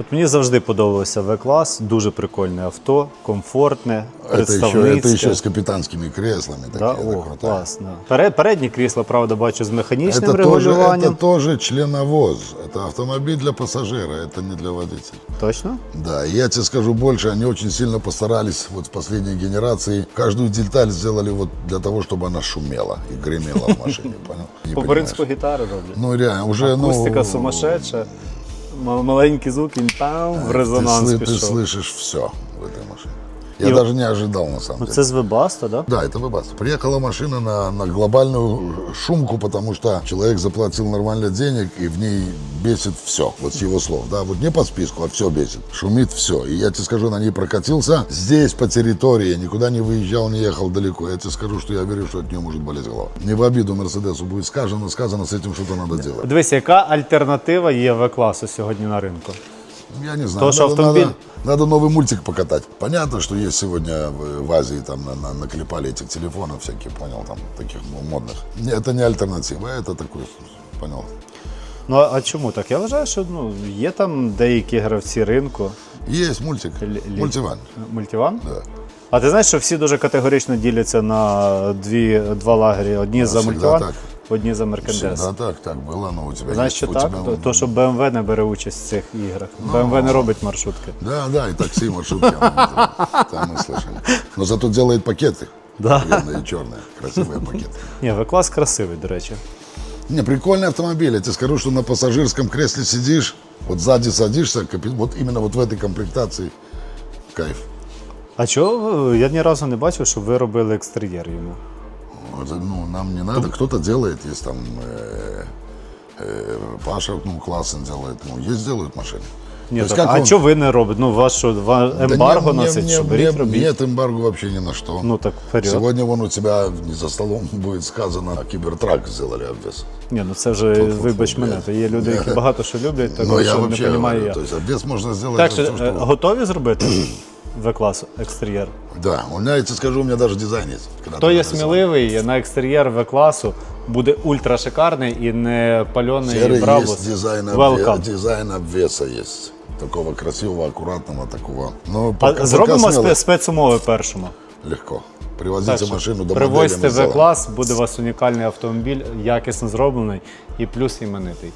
От мені завжди подобався В-клас, дуже прикольне авто, комфортне, Это еще, это представницьке. еще с капитанскими креслами. Да? Такие, это О, круто. класно. Перед, передні крісла, правда, бачу з механічним Это тоже, регулюванням. это тоже членовоз. Это автомобиль для пассажира, это не для водителя. Точно? Да, и я тебе скажу больше, они очень сильно постарались вот в последней генерации. Каждую деталь сделали вот для того, чтобы она шумела и гремела в машине, понял? Не По понимаешь? принципу гітари роблять. Ну реально, уже Акустика ну, сумасшедша, м- маленький звук, він там в резонанс ты, сли- ты пішов. слышишь все в этой машине. Я И- даже не ожидал на самом Ну деле. це з Вебаста, да? Да, это выбас. Приехала машина на, на глобальную шумку, потому что человек заплатил нормально денег, и в ней бесит все, вот с его слов. Да, вот не по списку, а все бесит. Шумит все. И я тебе скажу, на ней прокатился здесь, по территории, никуда не выезжал, не ехал далеко. Я тебе скажу, что я верю, что от нее может болеть голова. Не в обиду Мерседесу будет сказано, сказано, с этим что-то надо делать. Дивись, яка альтернатива є В-класу сьогодні на ринку? Я не знаю. То, что надо, автомобиль- Надо, надо новый мультик покатать. Понятно, что есть сегодня в, в Азии там на- на- наклепали этих телефонов всяких, понял, там таких ну, модных. Не, Это не альтернатива, это такой, понял. Ну а а чому так? Я вважаю, що ну, є там деякі гравці ринку. Есть мультик, Л- ли- мультиван. Мультиван? Да. А ти знаєш, що всі дуже категорично діляться на дві, два лагері: одні за всегда мультиван, так. одні за Меркендес. Всегда так, так было, но у тебя Знаєш, есть, що у так? тебя- То, то, що BMW не бере участь в цих іграх. BMW не робить маршрутки. Да, да, и такси, маршрутки, ну, это- там мы слышали. Но зато делает пакеты. Да. Военные, черные, красивые пакеты. Ні, В-клас красивий, до речі. Не, прикольный автомобиль. Я тебе скажу, что на пассажирском кресле сидишь, вот сзади садишься, капи- вот именно вот в этой комплектации кайф. А чого ви- я ні разу не бачив, щоб ви робили екстер'єр йому? Это, ну, нам не надо, кто-то делает, есть там э, э, Паша, ну, классно делает, ну, есть делают машины. Ні, То есть так, как а он- чого ви не робите? Ну, у вас що, ва- Да ембарго не- не- носить, не- що беріть, не- робіть? Нет эмбарго вообще ни на что. Ну так вперед. Сегодня вон у тебя не за столом будет сказано, кибертрак сделали обвес. Ні, ну це вже, Тут, вибач тут, мене, блядь. то є люди, які багато що люблять, Но того, я що не вообще розумію говорю, я. то есть обвес можно сделать Так, за що, всё, е, что- готові зробити В-клас екстер'єр? Да, у меня, я тебе скажу, у меня даже дизайн есть. Когда Хто ты є нарисовал. сміливий, на екстер'єр В-класу буде ультра шикарний і не пальоний Серый Брабус. есть дизайн, обве- Welcome. дизайн обвеса есть. Такого красивого, аккуратного, такого. Ну, А пока, зробимо пока смело. спе- спецумови першому. Легко. Привозите Так що машину до Привозьте модели, мы сделаем. В-клас, буде у вас унікальний автомобіль, якісно зроблений і плюс іменитий.